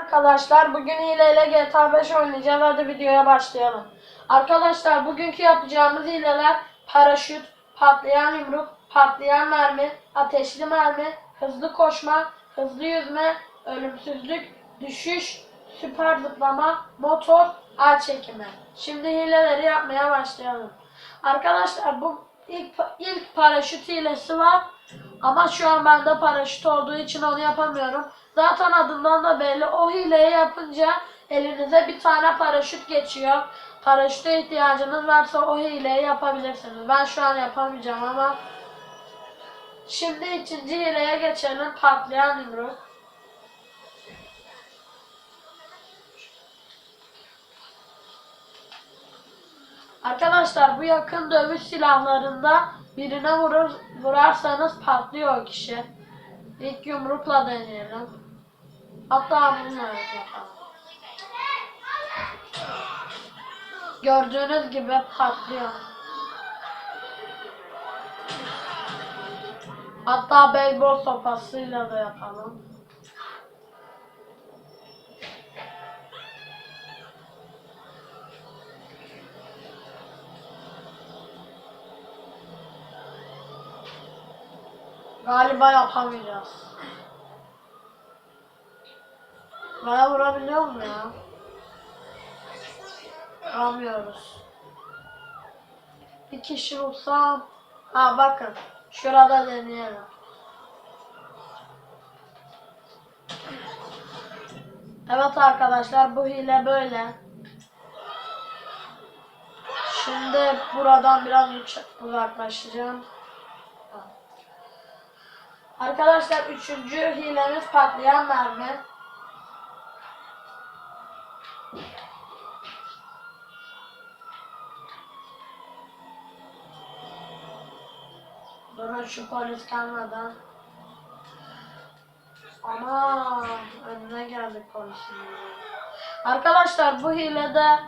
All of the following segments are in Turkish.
Arkadaşlar bugün hileyle GTA 5 oynayacağız. Hadi videoya başlayalım. Arkadaşlar bugünkü yapacağımız hileler paraşüt, patlayan yumruk, patlayan mermi, ateşli mermi, hızlı koşma, hızlı yüzme, ölümsüzlük, düşüş, süper zıplama, motor, ay çekimi. Şimdi hileleri yapmaya başlayalım. Arkadaşlar bu ilk, ilk paraşüt hilesi var. Ama şu an bende paraşüt olduğu için onu yapamıyorum. Zaten adından da belli. O hileyi yapınca elinize bir tane paraşüt geçiyor. Paraşüte ihtiyacınız varsa o hileyi yapabilirsiniz. Ben şu an yapamayacağım ama Şimdi ikinci hileye geçelim. Patlayan yumruk. Arkadaşlar bu yakın dövüş silahlarında birine vurur, vurarsanız patlıyor o kişi. İlk yumrukla deneyelim. Hatta bununla yapalım. Gördüğünüz gibi patlıyor. Hatta beyzbol sopasıyla da yapalım. Galiba yapamayacağız. Bana vurabiliyor mu ya? Vuramıyoruz. Bir kişi vursam... Ha bakın. Şurada deneyelim. Evet arkadaşlar bu hile böyle. Şimdi buradan biraz uzaklaşacağım. Arkadaşlar üçüncü hilemiz patlayan mermi. Durun şu polis gelmeden. Ama önüne geldik polisin. Arkadaşlar bu hilede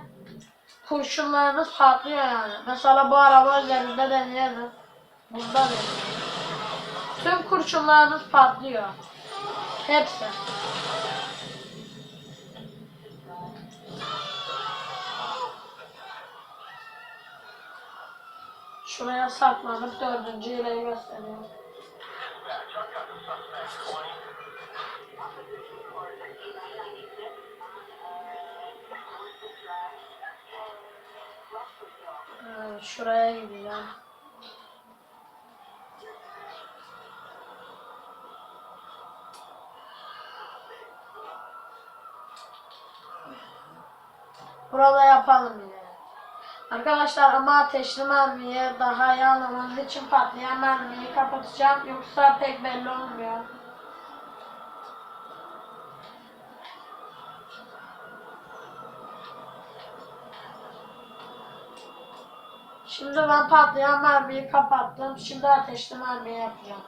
kurşunlarınız patlıyor yani. Mesela bu araba üzerinde deneyelim. Bunda deneyelim. Tüm kurşunlarınız patlıyor. Hepsi. Şuraya saklanıp dördüncü hileyi gösteriyor. Şuraya gideceğim. Burada yapalım yine. Arkadaşlar ama ateşli mermiyi daha iyi anlamanız için patlayan mermiyi kapatacağım. Yoksa pek belli olmuyor. Şimdi ben patlayan mermiyi kapattım. Şimdi ateşli mermiyi yapacağım.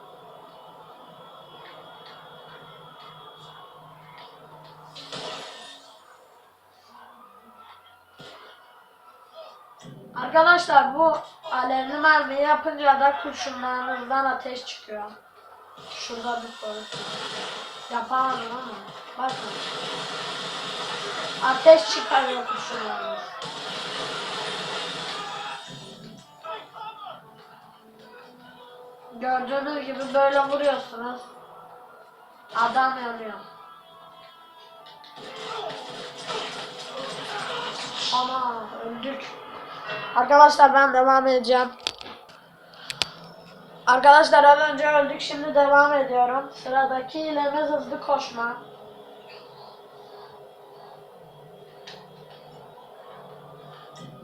Arkadaşlar bu alevli mermiyi yapınca da kurşunlarınızdan ateş çıkıyor. Şurada bir polis. Yapamadım ama. Bakın. Ateş çıkarıyor kurşunlarınız. Gördüğünüz gibi böyle vuruyorsunuz. Adam yanıyor. Ama öldük. Arkadaşlar ben devam edeceğim. Arkadaşlar az önce öldük şimdi devam ediyorum. Sıradaki hilemiz hızlı koşma.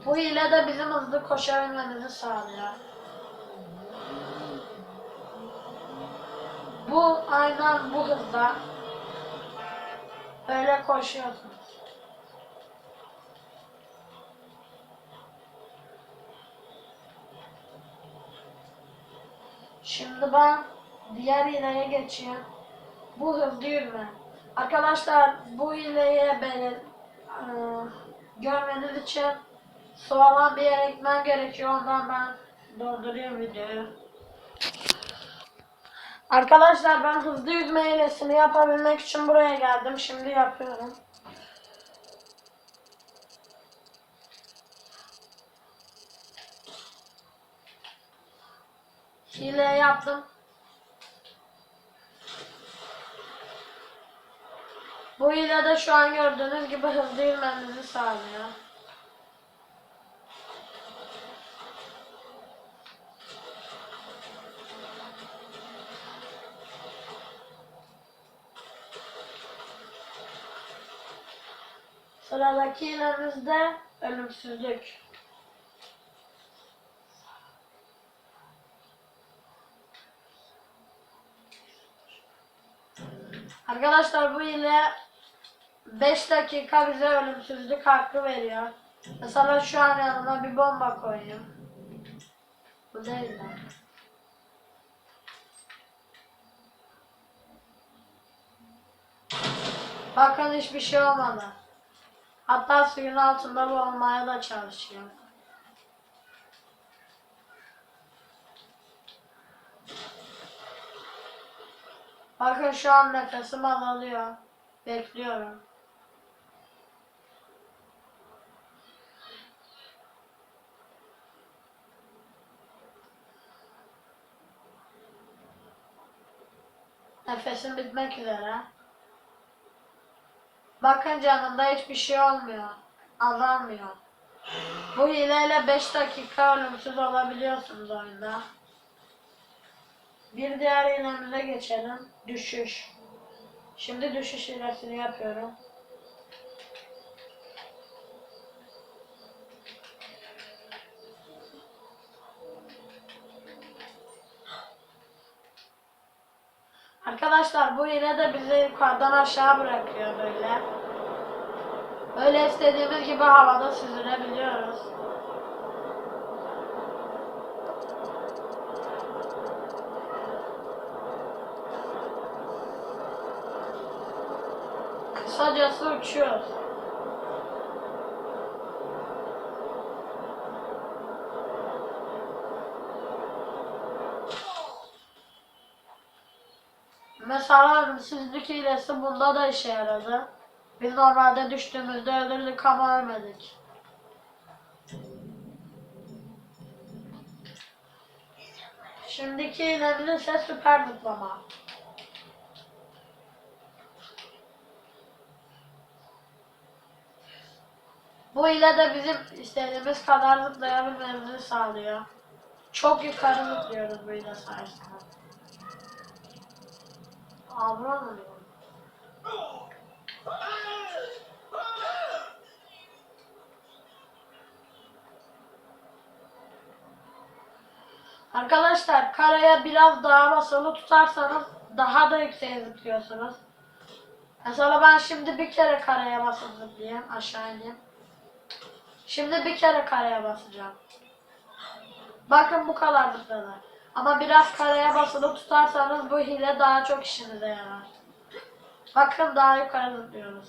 Bu hile de bizim hızlı koşabilmemizi sağlıyor. Bu aynen bu hızda. Böyle koşuyorsunuz. Şimdi ben diğer hileye geçeyim. Bu hızlı yürüme. Arkadaşlar bu hileyi benim e, görmeniz için sağlam bir yere gitmem gerekiyor. Ondan ben doldurayım videoyu. Arkadaşlar ben hızlı yüzme hilesini yapabilmek için buraya geldim. Şimdi yapıyorum. Hile yaptım. Bu hile de şu an gördüğünüz gibi hızlı yürümenizi sağlıyor. Sıradaki hilemiz de ölümsüzlük. Arkadaşlar bu hile 5 dakika bize ölümsüzlük hakkı veriyor. Mesela şu an yanına bir bomba koyayım. Bu değil mi? Bakın hiçbir şey olmadı. Hatta suyun altında boğulmaya da çalışıyor. Bakın şu an nefesim azalıyor. Bekliyorum. Nefesim bitmek üzere. Bakın canımda hiçbir şey olmuyor. Azalmıyor. Bu hileyle 5 dakika ölümsüz olabiliyorsunuz oyunda. Bir diğer hilemize geçelim. Düşüş. Şimdi düşüş hilesini yapıyorum. Arkadaşlar bu hile de bizi yukarıdan aşağı bırakıyor böyle. Böyle istediğimiz gibi havada süzülebiliyoruz. Kısacası uçuyoruz. Mesela ölümsüzlük hilesi bunda da işe yaradı. Biz normalde düştüğümüzde ölürdük ama ölmedik. Şimdiki hilemiz ise süper zıplama. Bu ile de bizim istediğimiz kadar zıplayabilmemizi sağlıyor. Çok yukarı zıplıyoruz bu ile sayesinde. Abla mı? Arkadaşlar karaya biraz daha basılı tutarsanız daha da yükseğe zıplıyorsunuz. Mesela ben şimdi bir kere karaya basıp zıplayayım aşağı ineyim. Şimdi bir kere karaya basacağım. Bakın bu kadar zıpladı. Ama biraz karaya basılı tutarsanız bu hile daha çok işinize yarar. Bakın daha yukarı zıplıyoruz.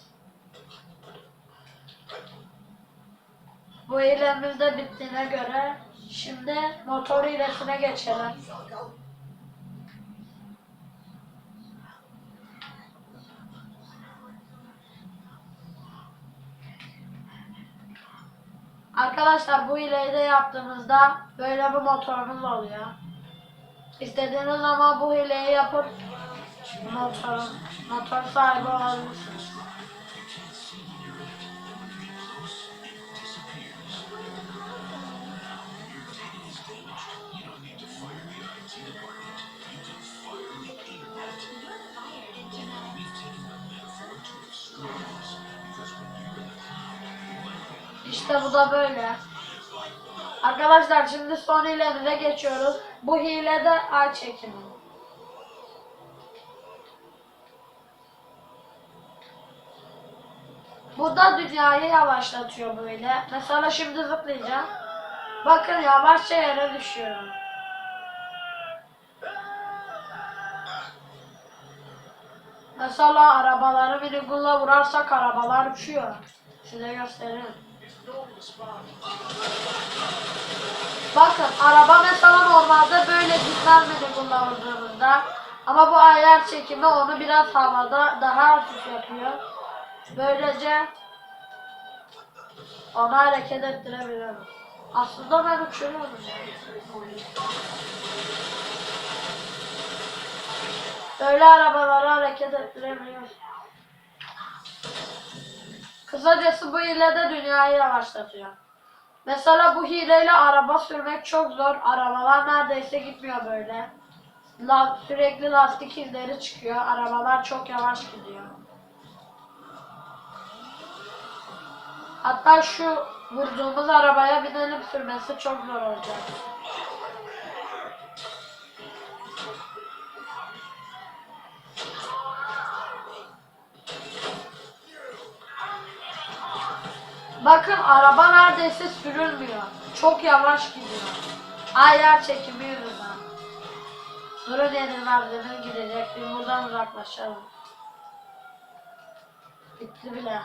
Bu hilemiz de bittiğine göre şimdi motor hilesine geçelim. Arkadaşlar bu hileyi de yaptığımızda böyle bir motorumuz oluyor. İstediğiniz zaman bu hileyi yapıp motor, motor sahibi olabilirsiniz. İşte bu da böyle. Arkadaşlar şimdi son hilemize geçiyoruz. Bu hile de ay çekimi. Bu da dünyayı yavaşlatıyor böyle. Mesela şimdi zıplayacağım. Bakın yavaşça yere düşüyorum. Mesela arabaları Virgul'la vurarsak arabalar uçuyor. Size göstereyim. Bakın araba mesela normalde böyle gitmez Virgul'la vurduğumuzda. Ama bu ayar çekimi onu biraz havada daha hafif yapıyor. Böylece onu hareket ettirebiliyorum. Aslında ben uçuruyorum. Böyle arabaları hareket ettirebiliyorum. Kısacası bu hile de dünyayı yavaşlatıyor. Mesela bu hileyle araba sürmek çok zor. Arabalar neredeyse gitmiyor böyle. La, sürekli lastik izleri çıkıyor. Arabalar çok yavaş gidiyor. Hatta şu vurduğumuz arabaya binelim sürmesi çok zor olacak. Bakın araba neredeyse sürülmüyor. Çok yavaş gidiyor. Ayar çekimi yüzünden. Durun yenilmezliğimiz gidecek. Bir buradan uzaklaşalım. Bitti bile.